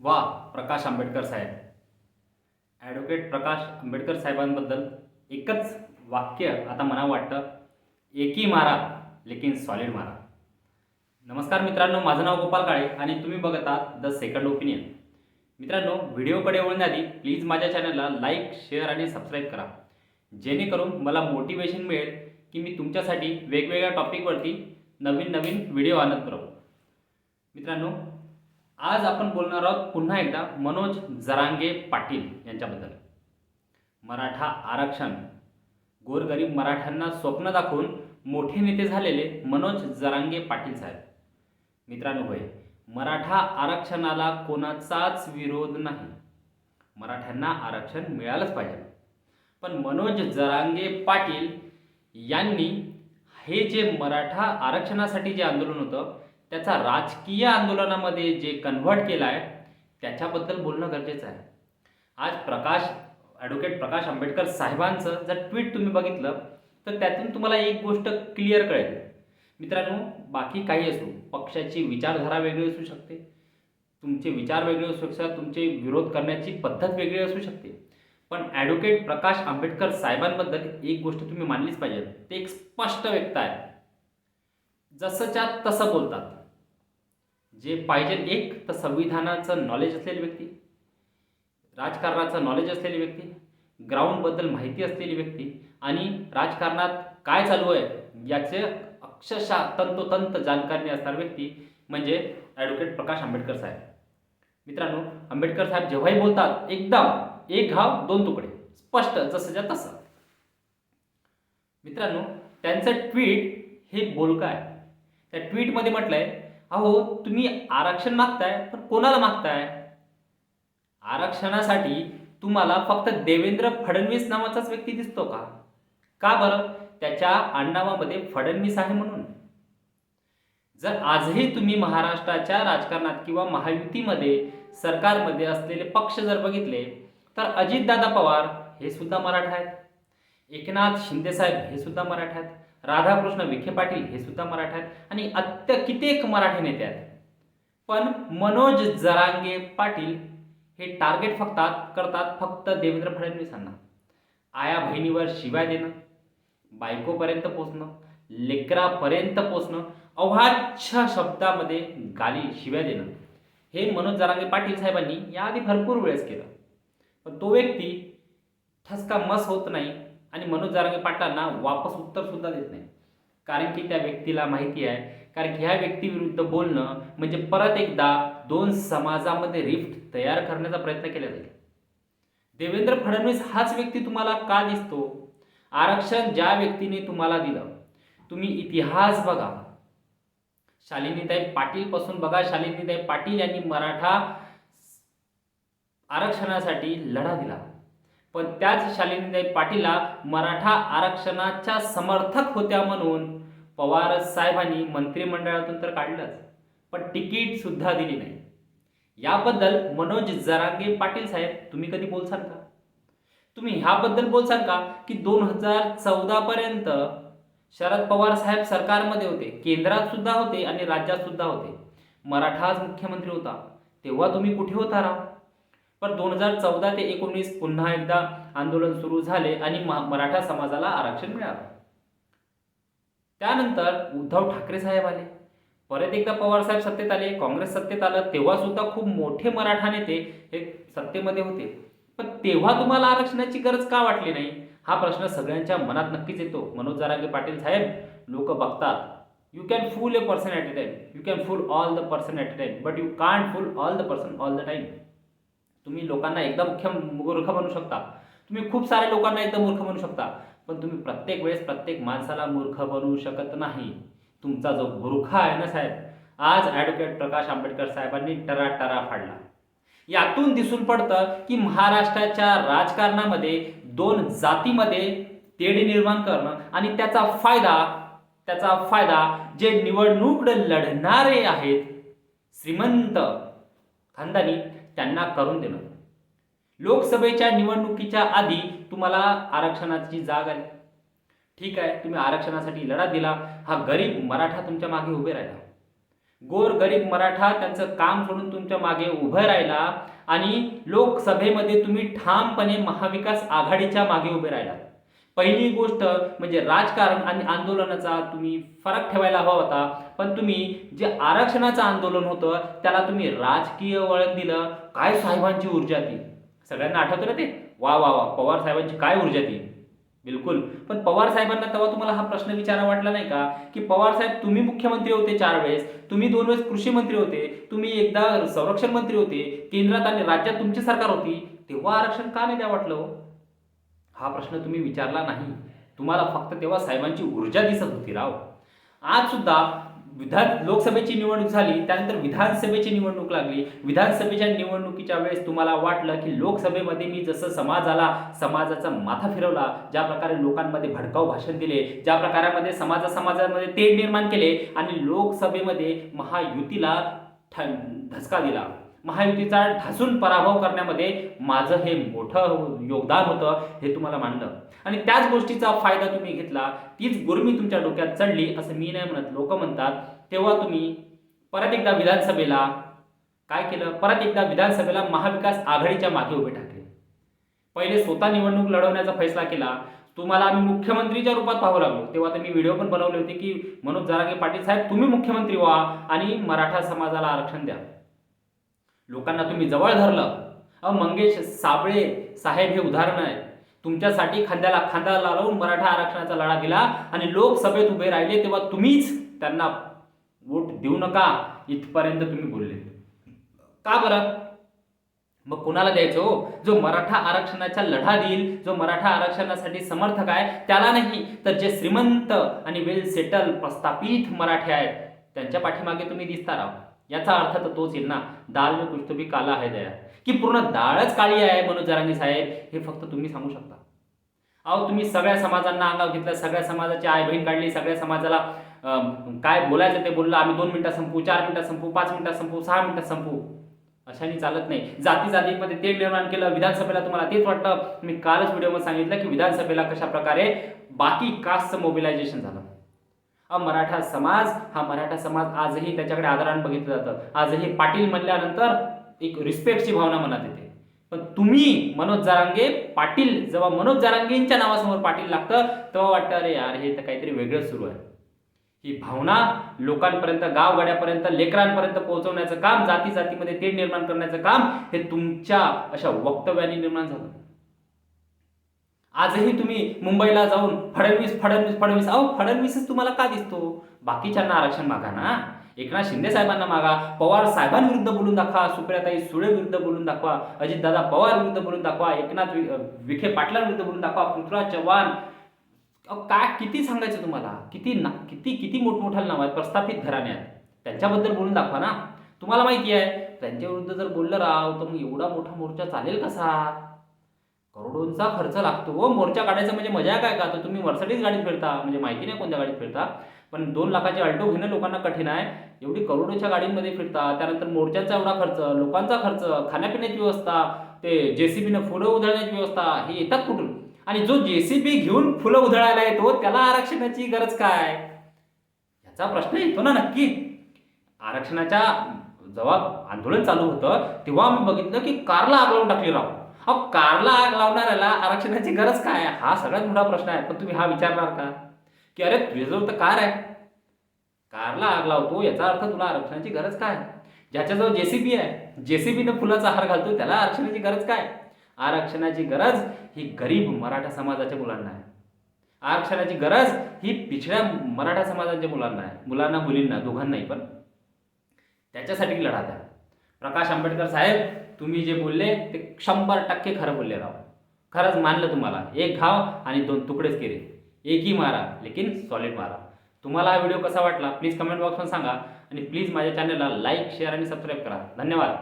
वा प्रकाश आंबेडकर साहेब. ॲडव्होकेट प्रकाश आंबेडकर साहेबांबद्दल एकच वाक्य आता मला वाटतं. एकी मारा लेकिन सॉलिड मारा. नमस्कार मित्रांनो माझं नाव गोपाल काळे आणि तुम्ही बघत आहात द सेकंड ओपिनियन मित्रांनो व्हिडिओकडे वळण्याआधी प्लीज माझ्या चॅनलला लाईक शेअर आणि सबस्क्राईब करा. जेणेकरून मला मोटिवेशन मिळेल की मी तुमच्यासाठी वेगवेगळ्या टॉपिकवरती नवीन नवीन व्हिडिओ आणत करू मित्रांनो आज आपण बोलणार आहोत पुन्हा एकदा मनोज जरांगे पाटील यांच्याबद्दल. मराठा आरक्षण. गोरगरीब मराठ्यांना स्वप्न दाखवून मोठे नेते झालेले मनोज जरांगे पाटील साहेब. मित्रांनो होय मराठा आरक्षणाला कोणाचाच विरोध नाही. मराठ्यांना आरक्षण मिळालंच पाहिजे. पण मनोज जरांगे पाटील यांनी हे जे मराठा आरक्षणासाठी जे आंदोलन होतं त्याचा राजकीय आंदोलनामध्ये जे कन्व्हर्ट केलं आहे त्याच्याबद्दल बोलणं गरजेचं आहे. आज प्रकाश ॲडव्होकेट प्रकाश आंबेडकर साहेबांचं जर ट्विट तुम्ही बघितलं तर त्यातून तुम्हाला एक गोष्ट क्लिअर कळेल. मित्रांनो बाकी काही असो पक्षाची विचारधारा वेगळी असू शकते. तुमचे विचार वेगळे असू शकतात तुमचे विरोध करण्याची पद्धत वेगळी असू शकते. पण ॲडव्होकेट प्रकाश आंबेडकर साहेबांबद्दल एक गोष्ट तुम्ही मानलीच पाहिजे. ते एक स्पष्ट व्यक्त आहे. जसंच्या तसं बोलतात. जे पाहिजे एक तर संविधानाचं नॉलेज असलेली व्यक्ती राजकारणाचं नॉलेज असलेली व्यक्ती ग्राउंडबद्दल माहिती असलेली व्यक्ती आणि राजकारणात काय चालू आहे याचे अक्षरशः तंतोतंत जाणकारणी असणारी व्यक्ती म्हणजे ॲडव्होकेट प्रकाश आंबेडकर साहेब. मित्रांनो आंबेडकर साहेब जेव्हाही बोलतात एकदम एक घाव दोन तुकडे स्पष्ट जसंच्या तसं. मित्रांनो त्यांचं ट्विट हे बोलकं आहे. त्या ट्विटमध्ये म्हटलं आहे अहो तुम्ही आरक्षण मागताय पण कोणाला मागताय? आरक्षणासाठी तुम्हाला फक्त देवेंद्र फडणवीस नावाचाच व्यक्ती दिसतो का? का बरं? त्याच्या आडनावामध्ये फडणवीस आहे म्हणून. जर आजही तुम्ही महाराष्ट्राच्या राजकारणात किंवा महायुतीमध्ये सरकारमध्ये असलेले पक्ष जर बघितले तर अजितदादा पवार हे सुद्धा मराठा आहेत. एकनाथ शिंदेसाहेब हे सुद्धा मराठा आहेत. राधाकृष्ण विखे पाटील हे सुद्धा मराठा आहेत आणि अत्य कित्येक मराठी नेते आहेत. पण मनोज जरांगे पाटील हे टार्गेट फक्त करतात फक्त देवेंद्र फडणवीसांना. आया बहिणीवर शिवाय देणं बायकोपर्यंत पोचणं लेकरापर्यंत पोचणं अवाच्य शब्दामध्ये गाली शिव्या देणं. हे मनोज जरांगे पाटील साहेबांनी याआधी भरपूर वेळेस केलं. पण तो व्यक्ती ठसका मस होत नाही आणि मनोज जारंगे पाटलांना वापस उत्तर सुद्धा देत नाही. कारण की त्या व्यक्तीला माहिती आहे कारण की ह्या व्यक्तीविरुद्ध बोलणं म्हणजे परत एकदा दोन समाजामध्ये रिफ्ट तयार करण्याचा प्रयत्न केला जाईल. देवेंद्र फडणवीस हाच व्यक्ती तुम्हाला का दिसतो? आरक्षण ज्या व्यक्तीने तुम्हाला दिलं तुम्ही इतिहास बघा. शालिनीताई पाटील पासून बघा शालिनीताई पाटील यांनी मराठा आरक्षणासाठी लढा दिला. पण त्याच शालिनीताई पाटीला मराठा आरक्षणाच्या समर्थक होत्या म्हणून पवार साहेबांनी मंत्रिमंडळातून तर काढलंच पण तिकीट सुद्धा दिली नाही. याबद्दल मनोज जरांगे पाटील साहेब तुम्ही कधी बोलसाल का तुम्ही ह्याबद्दल बोलसाल का की दोन हजार चौदा पर्यंत शरद पवार साहेब सरकारमध्ये होते केंद्रात सुद्धा होते आणि राज्यात सुद्धा होते. मराठाच मुख्यमंत्री होता तेव्हा तुम्ही कुठे होता राव? पण दोन हजार चौदा ते एकोणीस पुन्हा एकदा आंदोलन सुरू झाले आणि मराठा समाजाला आरक्षण मिळालं. त्यानंतर उद्धव ठाकरे साहेब आले. परत एकदा पवार साहेब सत्तेत आले. काँग्रेस सत्तेत आलं. तेव्हा सुद्धा खूप मोठे मराठा नेते हे सत्तेमध्ये होते. पण तेव्हा तुम्हाला आरक्षणाची गरज का वाटली नाही? हा प्रश्न सगळ्यांच्या मनात नक्कीच येतो. मनोज जारांगे पाटील साहेब लोक बघतात. You can fool a person at a time you can fool all the person at a time but you can't fool all the person all the time तुम्ही लोकांना एकदा मुख्य मूर्ख बनवू शकता. तुम्ही खूप साऱ्या लोकांना एकदा मूर्ख बनू शकता. पण तुम्ही प्रत्येक वेळेस प्रत्येक माणसाला मूर्ख बनवू शकत नाही. तुमचा जो बुरखा आहे ना साहेब आज ॲडव्होकेट प्रकाश आंबेडकर साहेबांनी टरा टरा फाडला. यातून दिसून पडतं की महाराष्ट्राच्या राजकारणामध्ये दोन जातीमध्ये तेढी निर्माण करणं आणि त्याचा फायदा त्याचा फायदा जे निवडणूक लढणारे आहेत श्रीमंत खानदानी त्यांना करून देणं. लोकसभेच्या निवडणुकीच्या आधी तुम्हाला आरक्षणाची जाग आली. ठीक आहे तुम्ही आरक्षणासाठी लढा दिला. हा गरीब मराठा तुमच्या मागे उभे राहिला. गोर गरीब मराठा त्यांचं काम सोडून तुमच्या मागे उभं राहिला आणि लोकसभेमध्ये तुम्ही ठामपणे महाविकास आघाडीच्या मागे उभे राहिला. पहिली गोष्ट म्हणजे राजकारण आणि आंदोलनाचा तुम्ही फरक ठेवायला हवा होता. पण तुम्ही जे आरक्षणाचं आंदोलन होतं त्याला तुम्ही राजकीय वळण दिलं. काय साहेबांची ऊर्जा ती? सगळ्यांना आठवतं ना ते? वा वा वा पवार साहेबांची काय ऊर्जा ती? बिलकुल. पण पवार साहेबांना तेव्हा तुम्हाला हा प्रश्न विचारा वाटला नाही का? की पवार साहेब तुम्ही मुख्यमंत्री होते चार वेळेस तुम्ही दोन वेळेस कृषी मंत्री होते तुम्ही एकदा संरक्षण मंत्री होते केंद्रात आणि राज्यात तुमची सरकार होती तेव्हा आरक्षण का नाही द्या वाटलं हो? हा प्रश्न तुम्ही विचारला नाही. तुम्हाला फक्त तेव्हा साहेबांची ऊर्जा दिसत होती राव. आज सुद्धा विधान लोकसभेची निवडणूक झाली त्यानंतर विधानसभेची निवडणूक लागली. विधानसभेच्या निवडणुकीच्या वेळेस तुम्हाला वाटलं की लोकसभेमध्ये मी जसं समाजाला समाजाचा माथा फिरवला ज्या प्रकारे लोकांमध्ये भडकाऊ भाषण दिले ज्या प्रकारामध्ये समाजा समाजामध्ये तेढ निर्माण केले आणि लोकसभेमध्ये महायुतीला ठ- धसका दिला. महायुतीचा ढासून पराभव करण्यामध्ये माझं हे मोठं योगदान होतं हे तुम्हाला मांडलं आणि त्याच गोष्टीचा फायदा तुम्ही घेतला तीच गुरमी तुमच्या डोक्यात चढली असं मी नाही म्हणत. लोक म्हणतात तेव्हा तुम्ही परत एकदा विधानसभेला काय केलं? परत एकदा विधानसभेला महाविकास आघाडीच्या मागे उभे ठाकले पहिले स्वतः निवडणूक लढवण्याचा फैसला केला. तुम्हाला आम्ही मुख्यमंत्रीच्या रूपात पाहू लागलो. तेव्हा तर मी व्हिडिओ पण बनवले होते की मनोज जरांगे पाटील साहेब तुम्ही मुख्यमंत्री व्हा आणि मराठा समाजाला आरक्षण द्या. लोकांना तुम्ही जवळ धरलं. अहो मंगेश साबळे साहेब हे उदाहरण आहे तुमच्यासाठी खांद्याला खांदा लावून मराठा आरक्षणाचा लढा दिला आणि लोकसभेत उभे राहिले तेव्हा तुम्हीच त्यांना वोट देऊ नका इथपर्यंत तुम्ही बोलले. का बरं? मग कोणाला द्यायचो हो? जो मराठा आरक्षणाचा लढा देईल जो मराठा आरक्षणासाठी समर्थक आहे त्याला नाही तर जे श्रीमंत आणि वेल सेटल प्रस्थापित मराठे आहेत त्यांच्या पाठीमागे तुम्ही दिसता राहा याचा अर्थ तर तोच येईल ना. दाल में कुछ तो भी काला आहे दया. की पूर्ण दाळच काळी आहे मनोज जरांगे साहेब हे फक्त तुम्ही सांगू शकता. अहो तुम्ही सगळ्या समाजांना अंगावर घेतलं सगळ्या समाजाची आई बहीण काढली सगळ्या समाजाला काय बोलायचं ते बोललं आम्ही दोन मिनिटात संपू चार मिनिटात संपू पाच मिनिटात संपू सहा मिनिटात संपू. अशाने चालत नाही. जाती जातीमध्ये ते निर्माण केलं विधानसभेला तुम्हाला तेच वाटतं. मी कालच व्हिडिओमध्ये सांगितलं की विधानसभेला कशा प्रकारे बाकी कास्टचं मोबिलायझेशन झालं. हा मराठा समाज हा मराठा समाज आजही त्याच्याकडे आदरानं बघितलं जातं. आजही पाटील म्हणल्यानंतर एक रिस्पेक्टची भावना मनात येते. पण तुम्ही मनोज जारांगे पाटील जेव्हा मनोज जारांगेंच्या नावासमोर पाटील लागतं तेव्हा वाटतं अरे यार हे तर काहीतरी वेगळंच सुरू आहे. ही भावना लोकांपर्यंत गावगाड्यापर्यंत लेकरांपर्यंत पोहोचवण्याचं काम जाती जातीमध्ये तेढ निर्माण करण्याचं काम हे तुमच्या अशा वक्तव्याने निर्माण झालं. आजही तुम्ही मुंबईला जाऊन फडणवीस फडणवीस फडणवीस. अहो फडणवीसच तुम्हाला का दिसतो? बाकीच्यांना आरक्षण मागा ना. एकनाथ शिंदे साहेबांना मागा. पवार साहेबांविरुद्ध बोलून दाखवा. सुप्रियाताई सुळे विरुद्ध बोलून दाखवा. अजितदादा पवार विरुद्ध बोलून दाखवा. एकनाथ विखे पाटलांविरुद्ध बोलून दाखवा. पृथ्वीराज चव्हाण. काय किती सांगायचं तुम्हाला? किती ना किती किती मोठमोठ्याला नाव आहेत प्रस्थापित घराणे आहेत त्यांच्याबद्दल बोलून दाखवा ना. तुम्हाला माहिती आहे त्यांच्या विरुद्ध जर बोललं राव तर मग एवढा मोठा मोर्चा चालेल कसा? करोडोंचा खर्च लागतो. व मोर्चा काढायचं म्हणजे मजा काय का? तर तुम्ही मर्सडीज गाडीत फिरता. म्हणजे माहिती नाही कोणत्या गाडीत फिरता. पण दोन लाखाची अल्टो घेणं लोकांना कठीण आहे. एवढी करोडोच्या गाडींमध्ये फिरता. त्यानंतर मोर्चांचा एवढा खर्च लोकांचा खर्च खाण्यापिण्याची व्यवस्था ते जेसीबीनं फुलं उधळण्याची व्यवस्था हे येतात कुठून? आणि जो जेसीबी घेऊन फुलं उधळायला येतो त्याला आरक्षणाची गरज काय? याचा प्रश्न येतो ना नक्की. आरक्षणाच्या जेव्हा आंदोलन चालू होतं. तेव्हा आम्ही बघितलं की कारला आग लावून टाकली राव. अहो कारला आग लावणाऱ्याला आरक्षणाची गरज काय आहे? हा सगळ्यात मोठा प्रश्न आहे. पण तुम्ही हा विचारणार का? की अरे तुझ्याजवळ तर कार आहे. कारला आग लावतो याचा अर्थ तुला आरक्षणाची गरज काय ज्याच्याजवळ जेसीबी आहे जेसीबीनं फुलाचा हार घालतो त्याला आरक्षणाची गरज काय आरक्षणाची गरज ही गरीब मराठा समाजाच्या मुलांना आहे. आरक्षणाची गरज ही पिछड्या मराठा समाजाच्या मुलांना आहे. मुलांना मुलींना दोघांनाही पण. त्याच्यासाठी लढा द्या. प्रकाश आंबेडकर साहेब तुम्ही जे बोलले ते शंभर टक्के खरं बोलले राव. खरंच मानलं तुम्हाला. एक घाव आणि दोन तुकडेच केले. एकही मारा लेकिन सॉलिड मारा. तुम्हाला हा व्हिडिओ कसा वाटला प्लीज कमेंट बॉक्समध्ये सांगा. आणि प्लीज माझ्या चॅनलला लाईक शेअर आणि सबस्क्राईब करा. धन्यवाद.